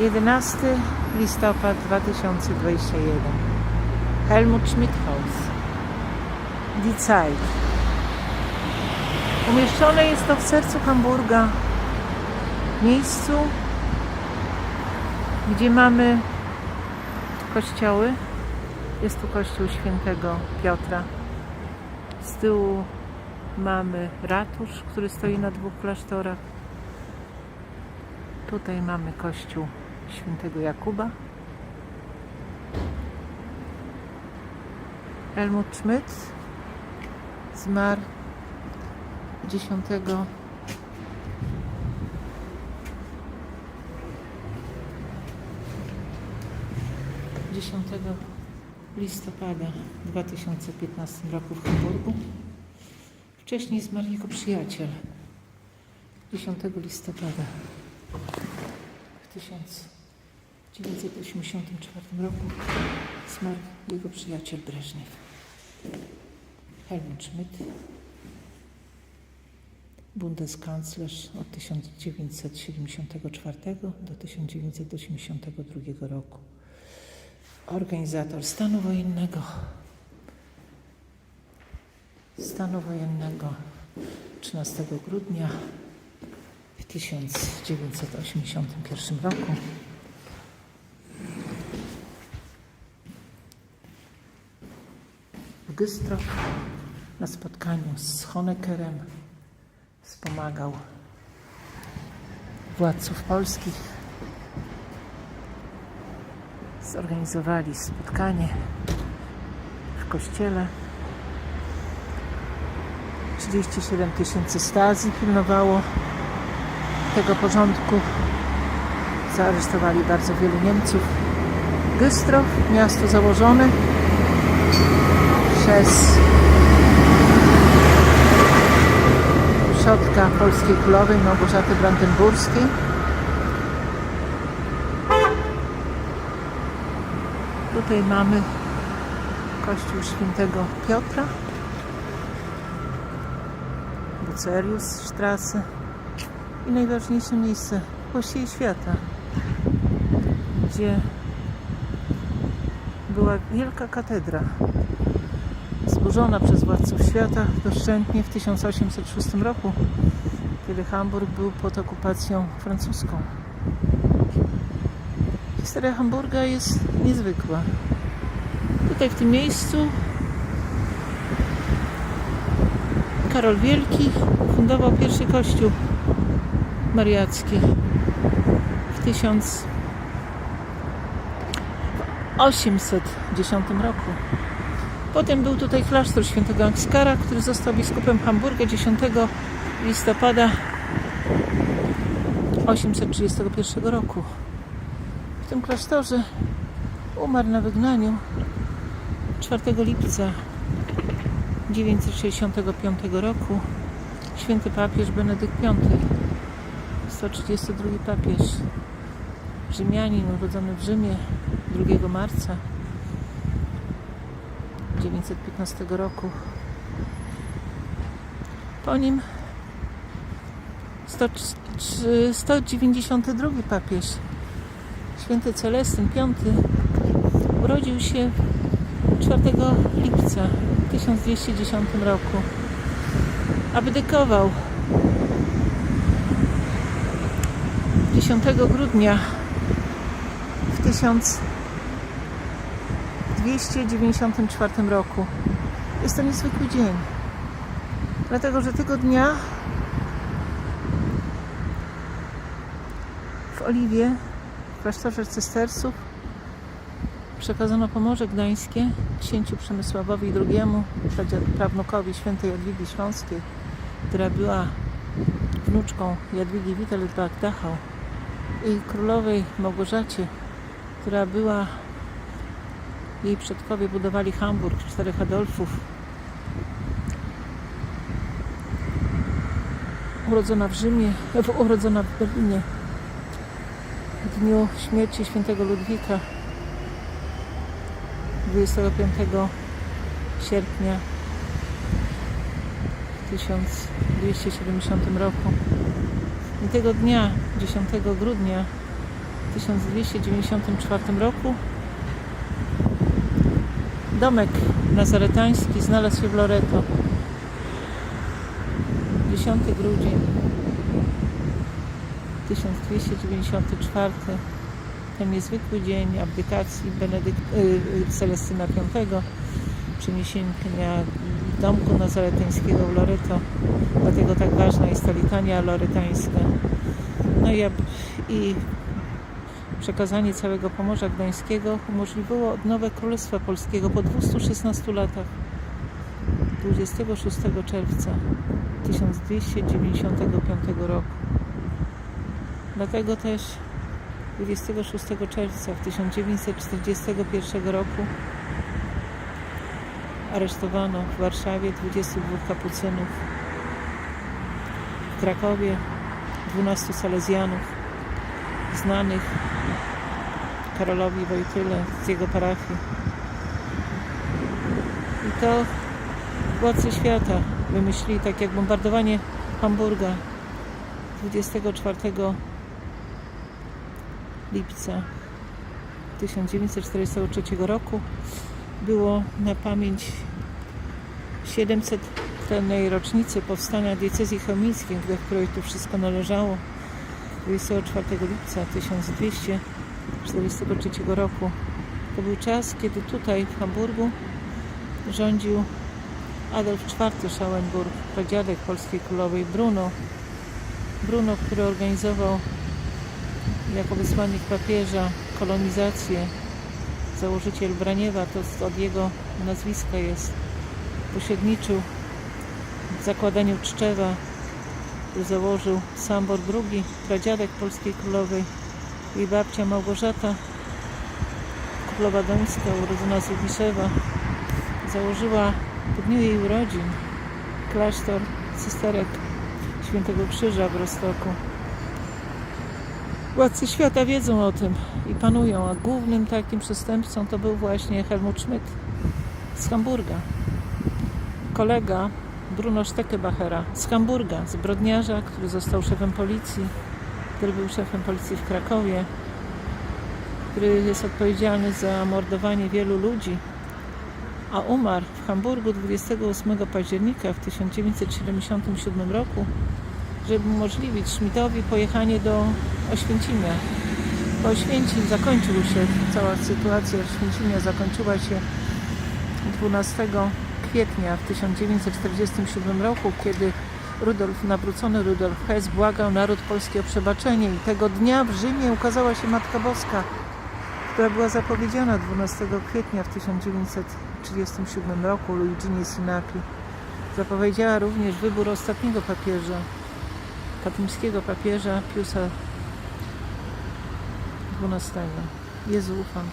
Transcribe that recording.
11 listopad 2021 Helmut Schmidhaus Die Zeit. Umieszczone jest to w sercu Hamburga miejscu gdzie mamy kościoły. Jest tu kościół świętego Piotra. Z tyłu mamy ratusz, który stoi na dwóch klasztorach. Tutaj mamy kościół świętego Jakuba. Helmut Schmidt zmarł 10 10 listopada 2015 roku w Hamburgu. Wcześniej zmarł jego przyjaciel 10 listopada w 1984 roku zmarł jego przyjaciel Breżniew. Helmut Schmidt, bundeskanclerz od 1974 do 1982 roku. Organizator stanu wojennego. Stanu wojennego 13 grudnia w 1981 roku. W Güstrow na spotkaniu z Honeckerem wspomagał władców polskich. Zorganizowali spotkanie w kościele. 37 tysięcy stazji pilnowało tego porządku. Zaaresztowali bardzo wielu Niemców. Güstrow, miasto założone przez przodka polskiej królowej Małgorzaty Brandenburskiej. Tutaj mamy kościół świętego Piotra, Bucerius Strasse. I najważniejsze miejsce właściwie świata, gdzie była wielka katedra zburzona przez władców świata doszczętnie w 1806 roku, kiedy Hamburg był pod okupacją francuską. Historia Hamburga jest niezwykła. Tutaj w tym miejscu Karol Wielki fundował pierwszy kościół mariacki w 1810 roku. Potem był tutaj klasztor świętego Angskara, który został biskupem Hamburga 10 listopada 831 roku. W tym klasztorze umarł na wygnaniu 4 lipca 965 roku święty papież Benedykt V, 132 papież, Rzymianin urodzony w Rzymie 2 marca 915 roku. Po nim 100 192 papież, święty Celestyn V, urodził się 4 lipca w 1210 roku. Abdykował 10 grudnia w 1294 roku. Jest to niezwykły dzień, dlatego że tego dnia w Oliwie, w klasztorze cystersów, przekazano Pomorze Gdańskie księciu Przemysławowi II, prawnukowi świętej Jadwigi Śląskiej, która była wnuczką Jadwigi Wittelsbach-Dachau i królowej Małgorzacie, która była jej przodkowie budowali Hamburg, czterech Adolfów. Urodzona w Rzymie, urodzona w Berlinie w dniu śmierci świętego Ludwika 25 sierpnia 1270 roku. I tego dnia, 10 grudnia w 1294 roku. Domek nazaretański znalazł się w Loreto. 10 grudzień 1294 ten niezwykły dzień abdykacji Benedykt, y, y, Celestyna V, przeniesienia domku nazaretańskiego w Loreto. Dlatego tak ważna jest ta litania loretańska. No i, i przekazanie całego Pomorza Gdańskiego umożliwiło odnowę Królestwa Polskiego po 216 latach. 26 czerwca 1295 roku. Dlatego też 26 czerwca w 1941 roku aresztowano w Warszawie 22 kapucynów, w Krakowie 12 salezjanów znanych Karolowi Wojtyle z jego parafii. I to władcy świata wymyślili tak jak bombardowanie Hamburga 24 lipca 1943 roku było na pamięć 700 rocznicy powstania diecezji chełmińskiej, do której to wszystko należało 24 lipca 1243 roku. To był czas, kiedy tutaj w Hamburgu rządził Adolf IV Schauenburg, pradziadek polskiej królowej Bruno. Bruno, który organizował jako wysłannik papieża kolonizację, założyciel Braniewa, to od jego nazwiska jest, pośredniczył w zakładaniu Czczewa, założył Sambor II, pradziadek polskiej królowej, jej babcia Małgorzata, królowa Dońska, urodzona z Lubiszewa, założyła w dniu jej urodzin klasztor cysterek Świętego Krzyża w Rostoku. Władcy świata wiedzą o tym i panują, a głównym takim przestępcą to był właśnie Helmut Schmidt z Hamburga. Kolega Bruno Steckebachera z Hamburga, zbrodniarza, który został szefem policji, który był szefem policji w Krakowie, który jest odpowiedzialny za mordowanie wielu ludzi, a umarł w Hamburgu 28 października w 1977 roku, żeby umożliwić Schmidtowi pojechanie do Oświęcimia. Po Oświęcim zakończył się cała sytuacja Oświęcimia zakończyła się 12 kwietnia w 1947 roku, kiedy Rudolf, nawrócony Rudolf Hess błagał naród polski o przebaczenie i tego dnia w Rzymie ukazała się Matka Boska, która była zapowiedziana 12 kwietnia w 1937 roku Luigini Sinacli. Zapowiedziała również wybór ostatniego papieża, katyńskiego papieża Piusa XII. Jezu, ufam.